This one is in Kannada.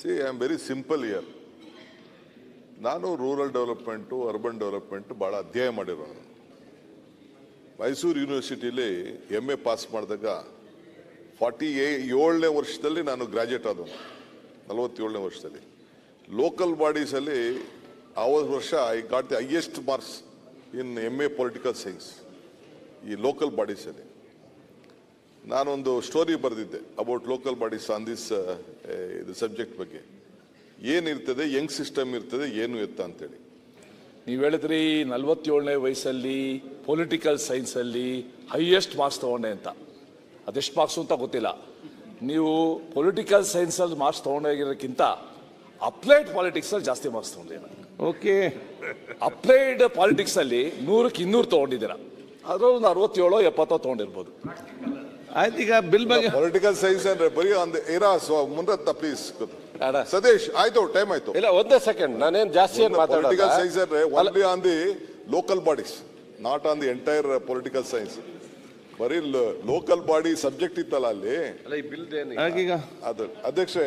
See I am very simple year ನಾನು ರೂರಲ್ ಡೆವಲಪ್ಮೆಂಟು ಅರ್ಬನ್ ಡೆವಲಪ್ಮೆಂಟ್ ಭಾಳ ಅಧ್ಯಯನ ಮಾಡಿರೋನು ಮೈಸೂರು ಯೂನಿವರ್ಸಿಟಿಲಿ ಎಂ ಎ ಪಾಸ್ ಮಾಡಿದಾಗ ಫಾರ್ಟಿ ಏ ಏಳನೇ ವರ್ಷದಲ್ಲಿ ನಾನು ಗ್ರ್ಯಾಜುಯೇಟ್ ಆದವನು. ನಲವತ್ತೇಳನೇ ವರ್ಷದಲ್ಲಿ. ಲೋಕಲ್ ಬಾಡೀಸಲ್ಲಿ ಆವತ್ತು ವರ್ಷ I got the highest marks in M A political science ಈ ಲೋಕಲ್ ಬಾಡೀಸಲ್ಲಿ ನಾನೊಂದು story ಬರೆದಿದ್ದೆ about local bodies on this ಇದು ಸಬ್ಜೆಕ್ಟ್ ಬಗ್ಗೆ. ಏನಿರ್ತದೆ ಯಂಗ್ ಸಿಸ್ಟಮ್ ಇರ್ತದೆ ಏನು ಎತ್ತ ಅಂತೇಳಿ. ನೀವು ಹೇಳಿದ್ರಿ ನಲ್ವತ್ತೇಳನೇ ವಯಸ್ಸಲ್ಲಿ ಪೊಲಿಟಿಕಲ್ ಸೈನ್ಸಲ್ಲಿ ಹೈಯೆಸ್ಟ್ ಮಾರ್ಕ್ಸ್ ತಗೊಂಡೆ ಅಂತ. ಅದೆಷ್ಟು ಮಾರ್ಕ್ಸ್ ಅಂತ ಗೊತ್ತಿಲ್ಲ. ನೀವು ಪೊಲಿಟಿಕಲ್ ಸೈನ್ಸಲ್ಲಿ ಮಾರ್ಕ್ಸ್ ತೊಗೊಂಡೋಗಿರೋಕ್ಕಿಂತ ಅಪ್ಲೈಡ್ ಪಾಲಿಟಿಕ್ಸಲ್ಲಿ ಜಾಸ್ತಿ ಮಾರ್ಕ್ಸ್ ತೊಗೊಂಡಿದ್ದೀರ ಓಕೆ ಅಪ್ಲೈಡ್ ಪಾಲಿಟಿಕ್ಸಲ್ಲಿ ನೂರಕ್ಕೆ ಇನ್ನೂರು ತೊಗೊಂಡಿದ್ದೀರಾ. ಅದರಲ್ಲಿ ಒಂದು ಅರವತ್ತೇಳೋ ಎಪ್ಪತ್ತೋ ತೊಗೊಂಡಿರ್ಬೋದು. ಆಯ್ತು ಈಗ ಬಿಲ್ ಬಗ್ಗೆ ಪೊಲಿಟಿಕಲ್ ಸೈನ್ಸ್ ಅಂದ್ರೆ ಬರೀ ಒಂದು ಏರಾ ಮುಂದತ್ತ ಪ್ಲೀಸ್. ಸದೇಶ್ ಆಯ್ತು ಟೈಮ್ ಆಯ್ತು. ಇಲ್ಲ ಒಂದೇ ಸೆಕೆಂಡ್ ನಾನೇನ್ ಜಾಸ್ತಿ ಏನ್ ಪೊಲಿಟಿಕಲ್ ಸೈನ್ಸ್ ಅಂದ್ರೆ only on the local bodies not on the entire political science ಬರೀ ಲೋಕಲ್ ಬಾಡಿ ಸಬ್ಜೆಕ್ಟ್ ಇತ್ತಲ್ಲ ಅಲ್ಲಿ. ಅಧ್ಯಕ್ಷೆ